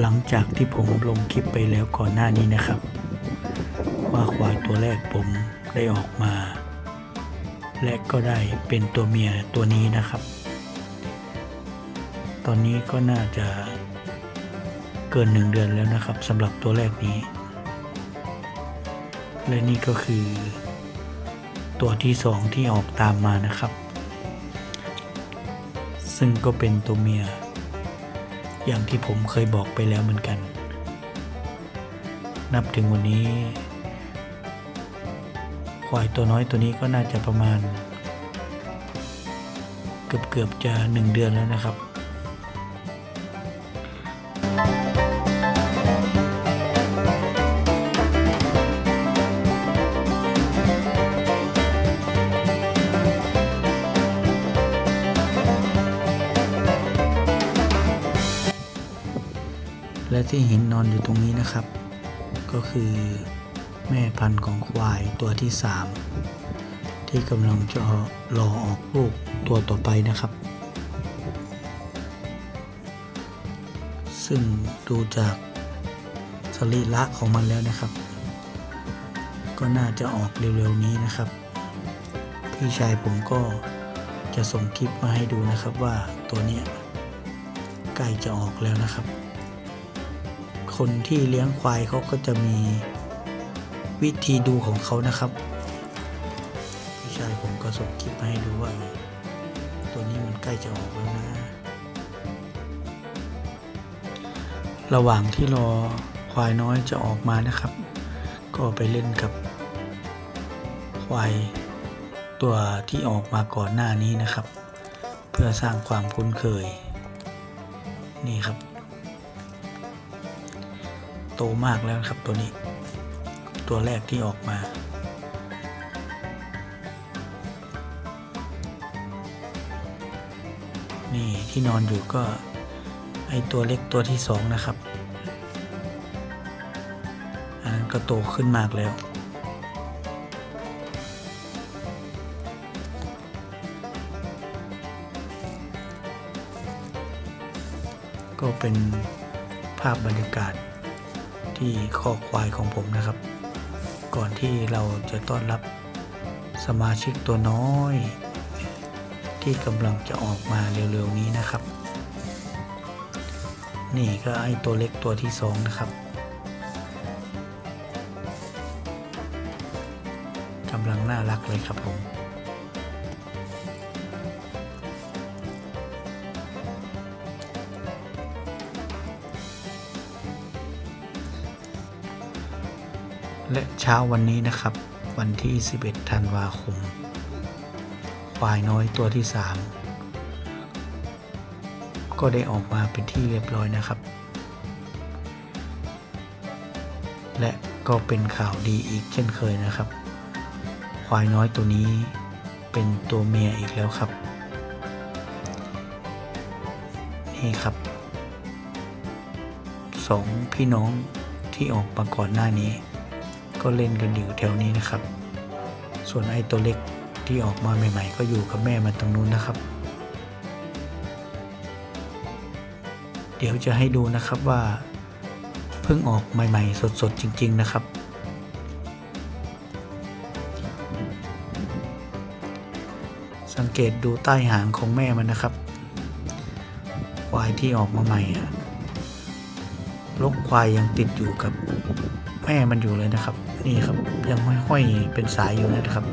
หลังจากที่ผมลงคลิปไปแล้วก่อนหน้านี้นะครับ ว่าควายตัวแรกผมได้ออกมา และก็ได้เป็นตัวเมียตัวนี้นะครับ ตอนนี้ก็น่าจะเกินหนึ่งเดือนแล้วนะครับสำหรับตัวแรกนี้ และนี่ก็คือ ตัวที่สองที่ออกตามมานะครับ ซึ่งก็เป็นตัวเมีย อย่างที่ผมเคยบอกไปแล้วเหมือนกัน นับถึงวันนี้ ควายตัวน้อยตัวนี้ก็น่าจะประมาณ เกือบเกือบๆจะหนึ่งเดือนแล้วนะครับ และที่เห็นนอนอยู่ตรงนี้นะครับ ก็คือแม่พันธุ์ของควายตัวที่ 3 ที่กำลังจะรอออกลูกตัวต่อไปนะครับ ซึ่งดูจากสรีระของมันแล้วนะครับ ก็น่าจะออกเร็วๆนี้นะครับ พี่ชายผมก็จะส่งคลิปมาให้ดูนะครับว่าตัวนี้ใกล้จะออกแล้วนะครับ คนที่เลี้ยงควายเขาก็จะมีวิธีดูของเขานะครับพี่ชายผมก็ส่งคลิปมาให้ดูว่า ตัวนี้มันใกล้จะออกแล้วนะ ระหว่างที่รอควายน้อยจะออกมานะครับ ก็ไปเล่นกับ ควายตัวที่ออกมาก่อนหน้านี้นะครับ เพื่อสร้างความคุ้นเคย นี่ครับ โตมากแล้วครับตัวนี้ ตัวแรกที่ออกมา นี่ที่นอนอยู่ก็ไอตัวเล็กตัวที่สองนะครับ อันนั้นก็โตขึ้นมากแล้วก็เป็นภาพบรรยากาศ ที่คอกควายของผมนะครับ ก่อนที่เราจะต้อนรับสมาชิกตัวน้อย ที่กำลังจะออกมาเร็วๆนี้นะครับ นี่ก็ไอตัวเล็กตัวที่สองนะครับกำลังน่ารักเลยครับผม และเช้าวันนี้นะครับ วันที่ 11 ธันวาคม ควายน้อยตัวที่ 3 ก็ได้ออกมาเป็นที่เรียบร้อยนะครับ และก็เป็นข่าวดีอีกเช่นเคยนะครับ ควายน้อยตัวนี้เป็นตัวเมียอีกแล้วครับนี่ครับสองพี่น้องที่ออกมาก่อนหน้านี้ ก็เล่นกันอยู่แถวนี้นะครับ ส่วนไอ้ตัวเล็กที่ออกมาใหม่ ๆ ก็อยู่กับแม่มันตรงนู้นนะครับ เดี๋ยวจะให้ดูนะครับว่า เพิ่งออกใหม่ ๆ สดๆจริง ๆ นะครับ สังเกตดูใต้หางของแม่มันนะครับควายที่ออกมาใหม่อะลกควายยังติดอยู่กับ แม่มันอยู่เลยนะครับ นี่ครับยังห้อยๆเป็นสายอยู่นะครับ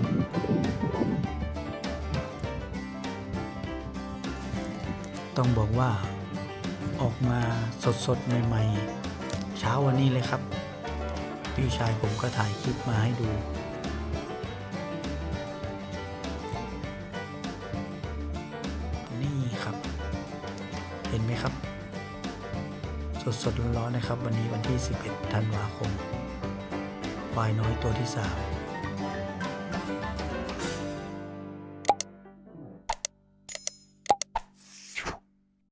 ต้องบอกว่าออกมาสดๆใหม่ๆ เช้าวันนี้เลยครับ พี่ชายผมก็ถ่ายคลิปมาให้ดู นี่ครับ เห็นไหมครับ สดๆร้อนๆนะครับ วันนี้วันที่ 11 ธันวาคม ควายน้อยตัวที่สาม